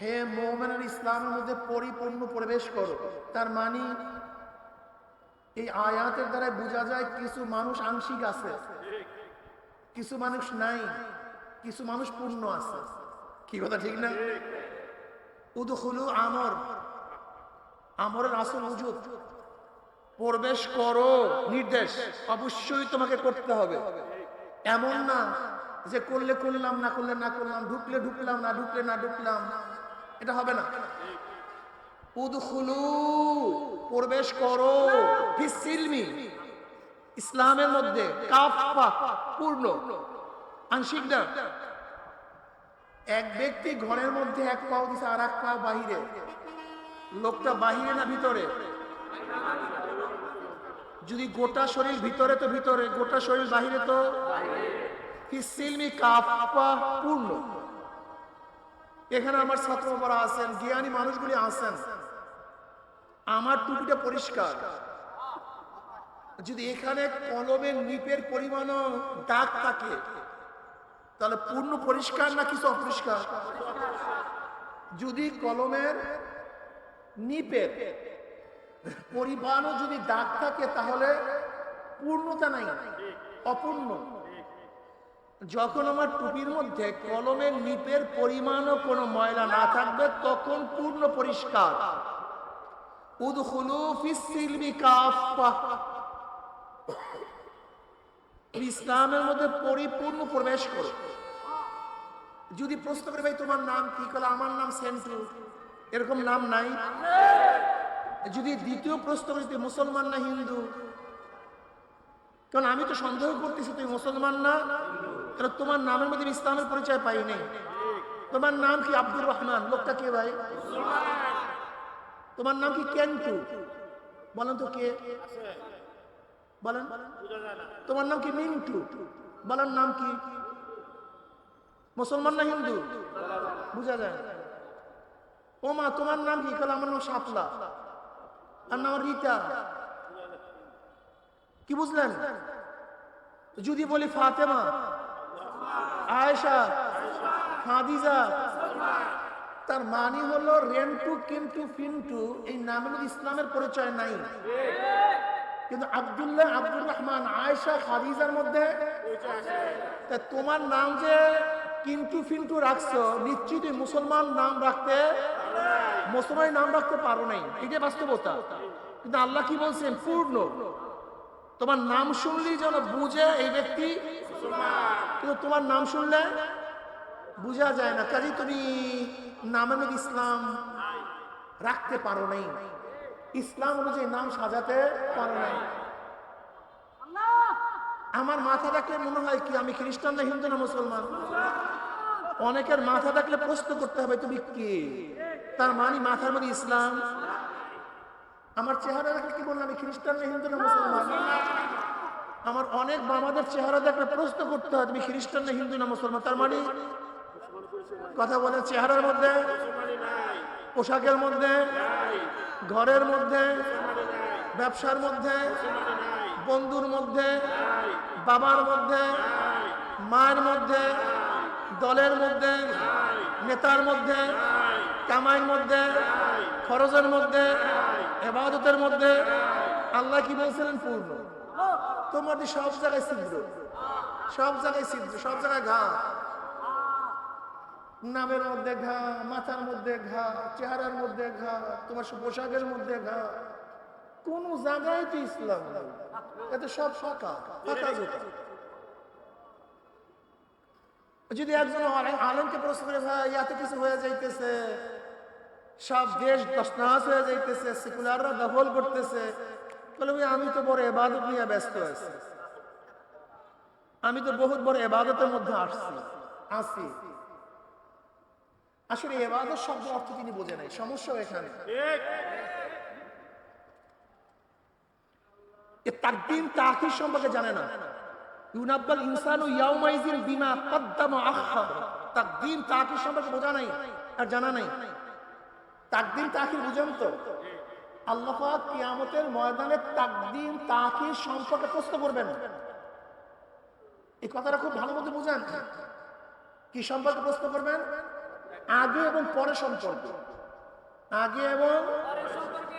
হে ইসলামের মধ্যে পরিপূর্ণ প্রবেশ করো। তার মানে এই আয়াতের দ্বারা বোঝা যায় কিছু মানুষ আংশিক আছে, কিছু মানুষ নাই, কিছু মানুষ পূর্ণ আছে। কি কথা, ঠিক না? উদখুলু আমর, আমরের আসল উজুব প্রবেশ করো, নির্দেশ। অবশ্যই তোমাকে করতে হবে। এমন না যে করলে করলাম, না করলে না করলাম, ঢুকলে ঢুকলাম, না ঢুকলে না ঢুকলাম, এটা হবে না। উদখুলু, প্রবেশ করো ইসলামের মধ্যে কাফা পূর্ণ। আংশিক না? এক ব্যক্তি ঘরের মধ্যে এক পাও দিছে আর এক পাও বাহিরে। লোকটা বাহিরে না ভিতরে? যদি গোটা শরীর ভিতরে তো ভিতরে, গোটা শরীর বাহিরে তো? পূর্ণ? এখানে আমার ছাত্র বাবারা আছেন, জ্ঞানী মানুষগুলি আছেন। আমার টুপিটা পরিষ্কার। যদি এখানে কলমের নিপের পরিমাণও দাগ থাকে, তাহলে পূর্ণ পরিষ্কার না কিছু অপরিষ্কার? যদি কলমের নিপের পরিমাণও যদি দাগ থাকে তাহলে পূর্ণতা নাই, অপূর্ণ। যখন আমার টুপির মধ্যে কলমের নিপের পরিমাণও কোনো ময়লা না থাকবে, তখন পূর্ণ পরিষ্কার। ইসলামের মধ্যে পরিপূর্ণ প্রবেশ করো। যদি প্রশ্ন করে, ভাই, তোমার নাম কি? কলে আমার নাম সেন্টু। এরকম নাম নাই? যদি দ্বিতীয় প্রশ্ন তুই মুসলমান না হিন্দু? কারণ আমি তো সন্দেহ করতেছি, তুই মুসলমান না? কারণ তোমার নামের মধ্যে ইসলামের পরিচয় পাই নাই। তোমার নাম কি আব্দুর রহমান? লোকটা কে ভাই? তোমার নাম কি কেন্টু বলেন তো কে? বলেন। তোমার নাম কি মিন্টু? বলেন নাম কি? মুসলমান না হিন্দু? বুঝা যায়। ও মা তোমার নাম কি? কাল আমার নাম শাপলা। আর নাম রীতা কি বুঝলেন? যদি বলি ফাতেমা, আয়েশা, খাদিজা, তার মানে হলো রেন্টু কিন্তু ফিন্টু, এই নামের ইসলামের পরিচয় নাই। কিন্তু আব্দুল্লাহ আব্দুর রহমান, আয়েশা, খাদিজার মধ্যে তোমার নাম যে কিন্তু ফিন্টু রাখছো, নিশ্চিতই মুসলমান নাম রাখতে মুসলমান নাম রাখতে পারো নাই। এটাই বাস্তবতা। কিন্তু আল্লাহ কি বলছেন? পূর্ণ। তোমার নাম শুনলেই যেন বুঝে এই ব্যক্তি কিন্তু তোমার নাম শুনলে বোঝা যায় না। কাজে তুমি নামের ইসলাম রাখতে পারো নাই। ইসলাম অনুযায়ী নাম সাজাতে পারো নাই। আমার মাথা দেখলে মনে হয় কি, আমি খ্রিস্টান না হিন্দু না মুসলমান? অনেকের মাথা দেখলে প্রশ্ন করতে হবে, তুমি কে? তার মানে মাথার মধ্যে ইসলাম। আমার চেহারা দেখলে কি বললাম? খ্রিস্টান না হিন্দু না মুসলমান? আমার অনেক বাবাদের চেহারা দেখলে প্রশ্ন করতে হয়, তুমি খ্রিস্টান না হিন্দু না মুসলমান? তার মানে কথা বলে চেহারার মধ্যে, পোশাকের মধ্যে, ঘরের মধ্যে, ব্যবসার মধ্যে, বন্ধুর মধ্যে, বাবার মধ্যে, মায়ের মধ্যে, দলের মধ্যে, নেতার মধ্যে কামাইয়ের মধ্যে, খরচের মধ্যে, এবাদতের মধ্যে আল্লাহ কি বলছিলেন? পূর্ণ। তোমার সব জায়গায় ছিদ্র, সব জায়গায় ছিদ্র, সব জায়গায় ঘা। নামের মধ্যে ঘা, মাথার মধ্যে ঘা, চেহারার মধ্যে ঘা, তোমার পোশাকের মধ্যে ঘা। কোন জায়গায় তো ইসলাম এতে সব ফাঁকা ফাঁকা যদি একজন আলেম- আলেমকে প্রশ্ন করে, ভাই ইয়াতে কিছু হয়ে যাইতেছে? সব দেশ তসনাস হয়ে যাইতেছে সেকুলাররা দখল করতেছে। বলে আমি তো বড় এবাদত নিয়ে ব্যস্ত আছি। আমি তো বহুত বড় এবাদতের মধ্যে আসছি আসি আসলে এবাদত শব্দ অর্থ তিনি বোঝে নাই, সমস্যা এখানে। সম্পর্কে জানে না। ইউনাব্বাল ইনসানু ইয়াউমাইজিন বিমা কদ্দামা সম্পর্কে বোঝা নাই আর জানা নাই। তাকদিম তাকির বুঝেন তো? আল্লাহ কিয়ামতের ময়দানে তাকদিম তাকির সম্পর্কে প্রশ্ন করবেন। এই কথাটা খুব ভালো মতো বুঝেন। কি সম্পর্কে প্রশ্ন করবেন? আগে এবং পরে সম্পর্কে। আগে এবং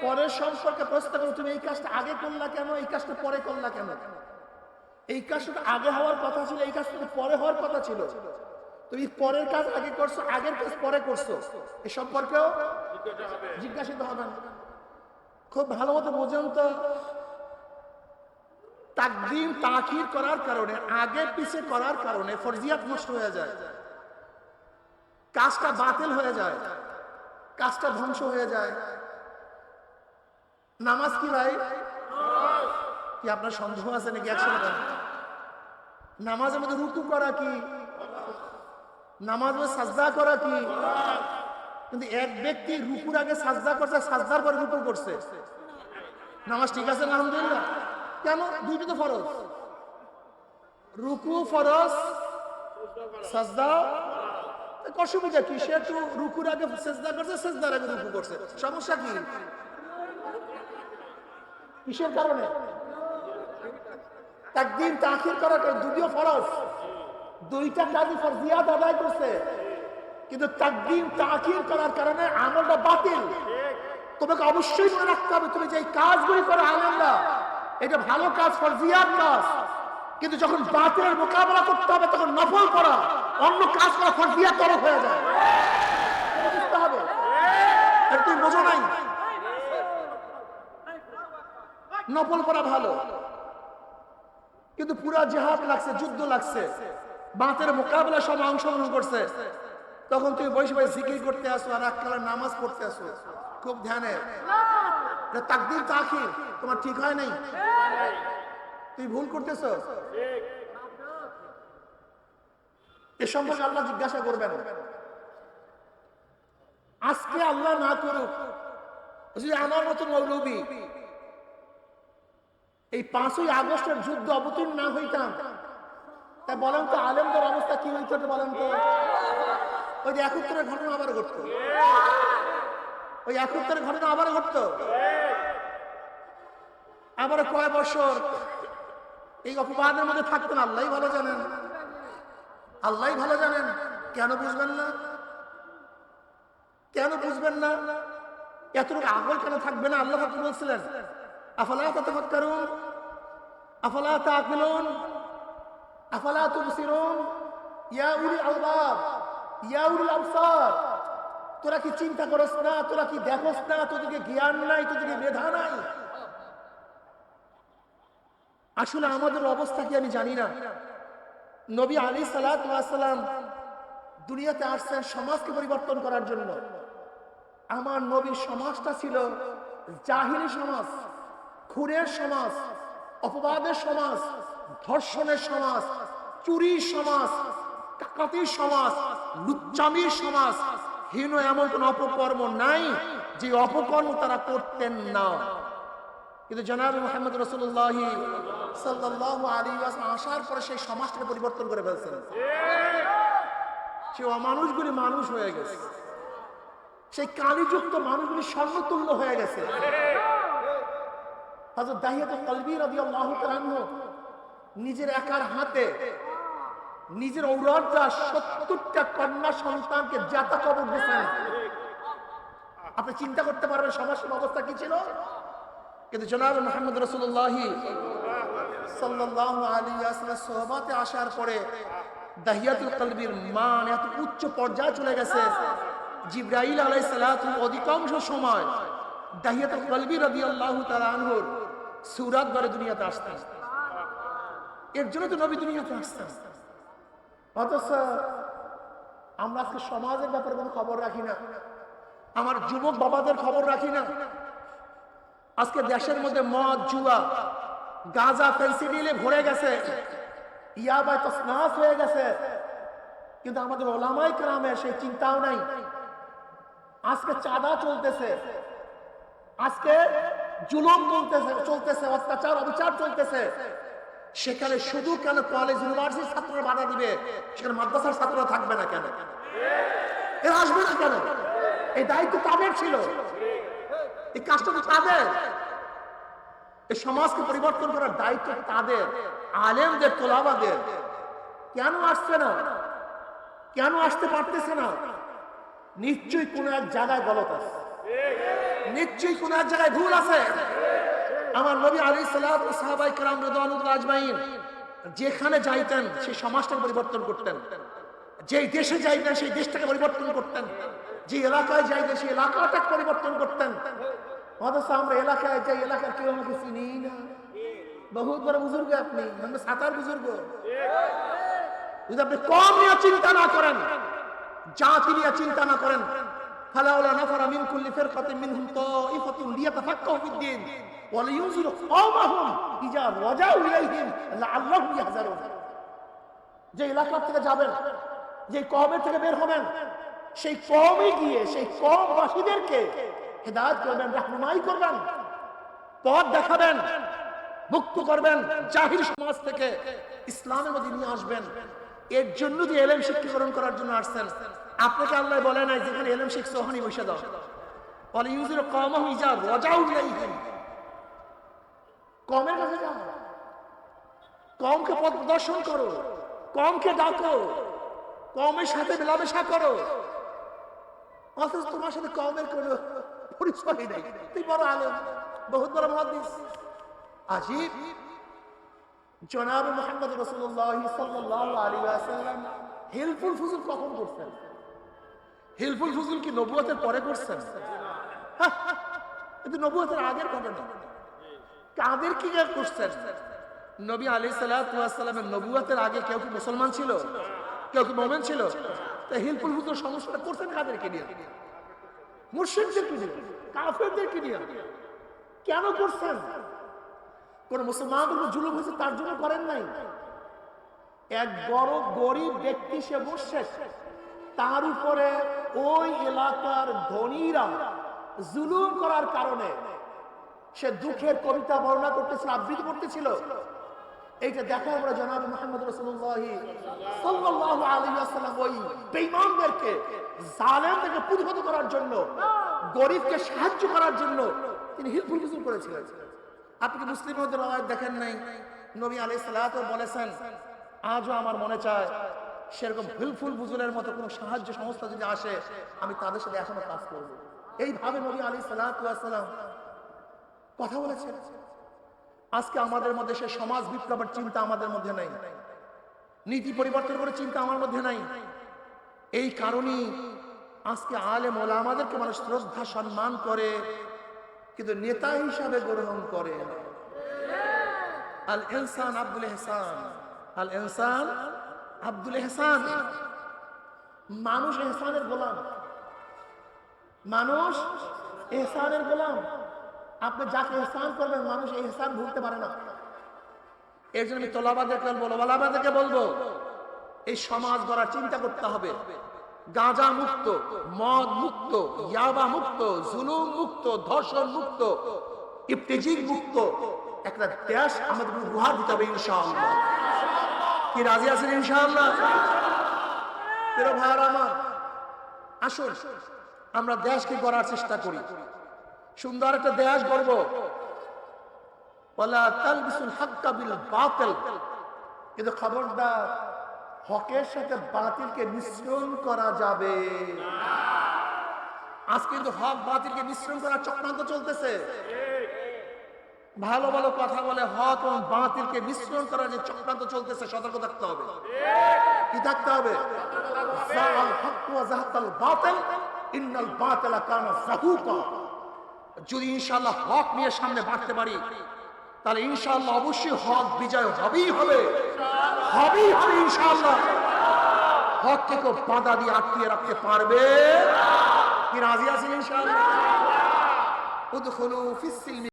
পরের সম্পর্কে প্রশ্ন করো তুমি এই কাজটা আগে করলা কেন? এই কাজটা পরে করলা কেন? এই কাজটা আগে হওয়ার কথা ছিল, এই কাজটা পরে হওয়ার কথা ছিল। তুমি পরের কাজ আগে করছ, আগের কাজ পরে করছ। এ সম্পর্কেও জিজ্ঞাসিত হবেন খুব ভালো মতো বোঝেন তো। তাকদিম, তাখির করার কারণে, আগে পিছে করার কারণে ফরজিয়াত নষ্ট হয়ে যায়। কাজটা বাতিল হয়ে যায়। কাজটা ধ্বংস হয়ে যায়। নামাজ কি ভাই? কি আপনার সন্দেহ আছে নাকি একসাথে? নামাজের মধ্যে রুকু করা কি? নামাজ মধ্যে সাজদা করা কি? কিন্তু এক ব্যক্তি রুকুর আগে সাজদা করছে, সাজদার পরে রুকু করছে। নামাজ ঠিক আছে আলহামদুলিল্লাহ? কেন? দুইটা তো ফরজ। রুকু ফরজ, সাজদা? অসুবিধা কি? সে একটু রুকুর আগে সেজদা করছে, সেজদার আগে রুকু করছে। সমস্যা কি? কিসের কারণে? একদিন তাখির করাটা দুটিও ফরজ। দুইটা কাজই ফরজিয়াত আদায় করছে। কিন্তু তাকদিম তাখির করার কারণে আমলটা বাতিল। তোমাকে অবশ্যই মনে রাখতে হবে, তুমি যে কাজগুলি করে আনন্দা এটা ভালো কাজ ফরজিয়াত কাজ। কিন্তু যখন বাতিলের মোকাবেলা করতে হবে, তখন নফল করা, অন্য কাজ করা ফরজিয়াত তরফ হয়ে যায়। বুঝতে হবে? তুমি বোঝো নাই? নফল করা ভালো। কিন্তু পুরা জেহাদ লাগছে, যুদ্ধ লাগছে। বাতের মোকাবেলা সব অংশগ্রহণ করছে। তখন তুমি বসে বসে জিকির করতে আসো আর এককালের নামাজ পড়তে আসো। খুব ধ্যানে তাকদির তাখির তোমার ঠিক হয় নাই? তুই ভুল করতেছ? এ সম্পর্কে আল্লাহ জিজ্ঞাসা করবেন। আজকে আল্লাহ না করুক আমার মতো মৌলবী। এই পাঁচই আগস্টের যুদ্ধ অবতীর্ণ না হইতাম তা বলেন তো, আলেমদের অবস্থা কি একটু বলেন তো। ওই যে একুত্তরের ঘটনা আবার ঘটতো। ওই একুত্তরের ঘটনা আবার ঘটতো। আবার কয় বছর এই অপবাদের মধ্যে থাকতেন আল্লাহ ভালো জানেন। আল্লাহ ভালো জানেন। কেন বুঝবেন না? কেন বুঝবেন না? এতটুকু আগল কেন থাকবে না? আল্লাহ বলছিলেন? আফালা তাতাফাক্কারুন? আফালা তাআকিলুন? ইয়া ইয়া তোরা কি চিন্তা করস না? তোরা কি দেখোস না? তোদেরকে জ্ঞান নাই, তোদেরকে মেধা নাই? আসলে আমাদের অবস্থা কি আমি জানি না। নবী আলী সালাম দুনিয়াতে আসছেন সমাজকে পরিবর্তন করার জন্য। আমার নবীর সমাজটা ছিল জাহিলি সমাজ, খুনের সমাজ, অপবাদের সমাজ। ধর্ষণের সমাজ, চুরির সমাজ, ডাকাতির সমাজ, লুচ্চামির সমাজ, হীন এমন কোন অপকর্ম নাই যে অপকর্ম তারা করতেন না। কিন্তু জনাব মোহাম্মদ রসুল্লাহ আসার পরে সেই সমাজটাকে পরিবর্তন করে ফেলছেন। সে অমানুষগুলি মানুষ হয়ে গেছে। সেই কালিযুক্ত মানুষগুলি স্বর্ণতুল্য হয়ে গেছে। হযরত দাহিয়াত কলবি তাআলা আনহু নিজের একার হাতে, নিজের ঔরজা সত্তরটা কন্যা সন্তানকে জাতা কবর দিয়েছেন আপনি চিন্তা করতে পারবেন সমাজের অবস্থা কি ছিল? কিন্তু জনাব মোহাম্মদ রসুল্লাহ এত উচ্চ পর্যায়ে চলে গেছে। আলাই অধিকাংশ সময় দাহিয়াতুল দুনিয়াতে আসতেন। এর জন্য তো নবী দুনিয়াতে আসতেন অথচ আমরা আজকে সমাজের ব্যাপারে কোনো খবর রাখি না। আমার যুবক বাবাদের খবর রাখি না। আজকে দেশের মধ্যে মদ, জুয়া, গাঁজা ফেন্সিডিলে ভরে গেছে। ইয়াবাই তো স্নাস হয়ে গেছে। কিন্তু আমাদের ওলামাই গ্রামে সেই চিন্তাও নাই। আজকে চাঁদা চলতেছে। আজকে জুলুম চলতেছে চলতেছে, অত্যাচার, অবিচার চলতেছে। সেখানে শুধু কেন কলেজ ইউনিভার্সিটির ছাত্ররা বাধা দিবে? সেখানে মাদ্রাসার ছাত্ররা থাকবে না কেন? এরা আসবে না কেন? এই দায়িত্ব তাদের ছিল। এই কাজটা তো তাদের। এই সমাজকে পরিবর্তন করার দায়িত্ব তাদের। আলেমদের, তোলাবাদের। কেন আসছে না? কেন আসতে পারতেছে না? নিশ্চয়ই কোন এক জায়গায় গলত আছে। নিশ্চয়ই কোন এক জায়গায় ভুল আছে। আমার নবী আলী সালাত সাহাবাই কালাম রেদানুল্লাহ আজমাইন, যেখানে যাইতেন, সেই সমাজটাকে পরিবর্তন করতেন। যেই দেশে যাইতেন, সেই দেশটাকে পরিবর্তন করতেন। যে এলাকায় যাইতেন, সেই এলাকাটাকে পরিবর্তন করতেন। অথচ আমরা এলাকায় যাই, এলাকার কেউ আমাকে চিনি না। বহুত বড় বুজুর্গ আপনি মানে সাঁতার বুজুর্গ। যদি আপনি কম নিয়ে চিন্তা না করেন, জাতি নিয়ে চিন্তা না করেন ফালাউলা নাফারা মিন কুল্লি ফিরকাতিন মিনহুম তাইফাতুন লিয়াতাফাক্কাহু ফিদ-দীন ওয়া লিয়ুনজিরু কওমাহুম ইজা রাজাউ ইলাইহিম লাআল্লাহুম ইয়াহজারুন। যে থেকে যাবেন, যে কওমের থেকে বের হবেন, সেই কমে গিয়ে, সেই কমবাসীদেরকে হেদায়েত করবেন, রাহনুমাই করবেন, পথ দেখাবেন, মুক্ত করবেন, জাহির সমাজ থেকে ইসলামের মধ্যে নিয়ে আসবেন। এর জন্য যে এলেম শিক্ষাকরণ করার জন্য আসছেন আপনাকে আল্লাহ বলে নাই, যেখানে এলেম শিখছে ওখানে বসে দাও। বলে, ইউজুর কমাহু ইজা রজাউ ইলাইহিম কমের কাছে যাও। কমকে পথ প্রদর্শন করো, কমকে ডাকো, কমের সাথে মেলামেশা করো। অথচ তোমার সাথে কমের কোনো পরিচয় নেই। তুই বড় আলেম, বহুত বড় মহাদিস আজিব। জনাব মোহাম্মদ রসুল্লাহ সাল্লাহ আলী আসাল্লাম হেলফুল ফুজুল কখন করছেন? হেলফুল ফুজুল কি নবুয়তের পরে করছেন? কিন্তু নবুয়তের আগের ঘটনা। কাদের কি করছেন? নবী আলী সাল্লামের নবুয়তের আগে কেউ কি মুসলমান ছিল? কেউ কি মোমেন ছিল? তা হিলফুল ফুজুল সমস্যাটা করছেন কাদেরকে নিয়ে? মুর্শিদদেরকে নিয়ে? কাফেরদেরকে নিয়ে? কেন করছেন? কোন মুসলমানদের উপর জুলুম হয়েছে তার জন্য করেন নাই? এক বড় গরিব ব্যক্তি সে বসছে তার উপরে ওই এলাকার ধনীরা জুলুম করার কারণে সে দুঃখের কবিতা বর্ণনা করতেছিল, আবৃত্তি করতেছিল। এইটা দেখো আমরা জনাব মোহাম্মদ রসুল্লাহ ওই জালেমদেরকে প্রতিহত করার জন্য, গরিবকে সাহায্য করার জন্য তিনি হিলফুল ফুজুল করেছিলেন। আপনি মুসলিম দেখেন নাই? নবী আলাইহিস বলেছেন, আজও আমার মনে চায় সেরকম হিলফুল বুজুলের মতো কোনো সাহায্য সংস্থা যদি আসে, আমি তাদের সাথে এখনও কাজ করব। এইভাবে নবী সালাতু ওয়াসালাম কথা বলেছেন। আজকে আমাদের মধ্যে সে সমাজ বিপ্লবের চিন্তা আমাদের মধ্যে নাই। নীতি পরিবর্তন করে চিন্তা আমার মধ্যে নাই। এই কারণেই আজকে আলে আলেম ওলামাদেরকে মানুষ শ্রদ্ধা, সম্মান করে, কিন্তু নেতা হিসাবে গ্রহণ করে। আল ইনসান আব্দুল এহসান আল ইনসান আব্দুল এহসান। মানুষ এহসানের গোলাম। মানুষ এহসানের গোলাম। আপনি যাকে এহসান করবেন, মানুষ এহসান ভুলতে পারে না। এর জন্য আমি তোলাবাদেরকে বলব বলব, এই সমাজ গড়ার চিন্তা করতে হবে। গাঁজা মুক্ত, মদ মুক্ত, ইয়াবা মুক্ত, জুলুম মুক্ত, ধর্ষণ মুক্ত ইফতেজিক মুক্ত। একটা দেশ আমাদের উপহার দিতে হবে ইনশাআল্লাহ। কি রাজি আছেন ইনশাআল্লাহ? প্রিয় ভাইয়ারা আমার, আসুন, আমরা দেশকে গড়ার চেষ্টা করি। সুন্দর একটা দেশ গড়ব। ওয়ালা তালবিসুল হাক্কা বিল বাতিল। কিন্তু খবরদার, হকের সাথে বাতিলকে মিশ্রণ করা যাবে। আজ কিন্তু হক বাতিলকে মিশ্রণ করার চক্রান্ত চলতেছে। ভালো ভালো কথা বলে হক এবং বাতিলকে মিশ্রণ করার যে চক্রান্ত চলতেছে, সতর্ক থাকতে হবে। কি থাকতে হবে? যদি ইনশাআল্লাহ হক নিয়ে সামনে বাড়তে পারি, তাহলে ইনশাআল্লাহ অবশ্যই হক বিজয় হবেই হবে। হবেই হবে ইনশাআল্লাহ। হককে কেউ বাধা দিয়ে আটকিয়ে রাখতে পারবে? কি রাজি আছেন সিলমি